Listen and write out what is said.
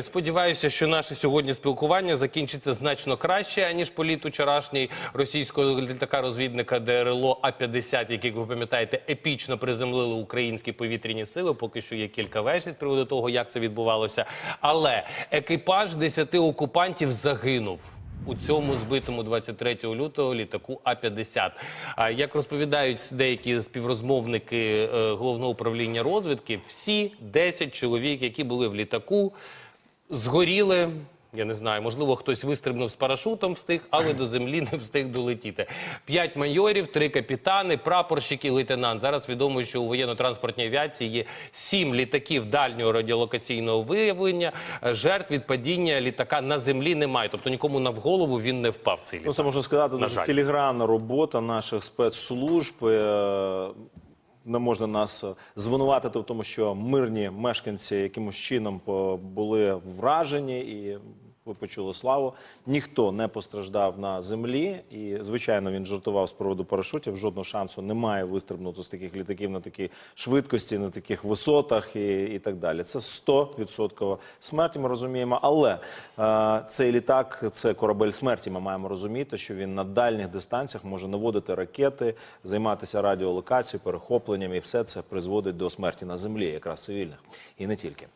Сподіваюся, що наше сьогодні спілкування закінчиться значно краще аніж політ учорашній російського літака розвідника ДРЛО А-50, який, як ви пам'ятаєте, епічно приземлили українські повітряні сили. Поки що є кілька версій з приводу того, як це відбувалося. Але екіпаж 10 окупантів загинув. У цьому збитому 23 лютого літаку А-50. А як розповідають деякі співрозмовники е, головного управління розвідки, всі 10 чоловік, які були в літаку, згоріли. Я не знаю, можливо, хтось вистрибнув з парашутом встиг, але до землі не встиг долетіти. П'ять майорів, три капітани, прапорщик і лейтенант. Зараз відомо, що у воєнно-транспортній авіації є сім літаків дальнього радіолокаційного виявлення. Жертв від падіння літака на землі немає. Тобто нікому навголову він не впав. Цей Ну, це можна сказати, дуже філігранна робота наших спецслужб. Е, Не можна нас е, звинуватити в тому, що мирні мешканці якимось чином по- були вражені і. Ви почули славу. Ніхто не постраждав на землі, і звичайно він жартував з приводу парашутів. Жодного шансу немає вистрибнути з таких літаків на такій швидкості, на таких висотах і, і так далі. Це 100% смерті. Ми розуміємо. Але е, цей літак це корабель смерті. Ми маємо розуміти, що він на дальніх дистанціях може наводити ракети, займатися радіолокацією, перехопленням, і все це призводить до смерті на землі, якраз цивільних, і не тільки.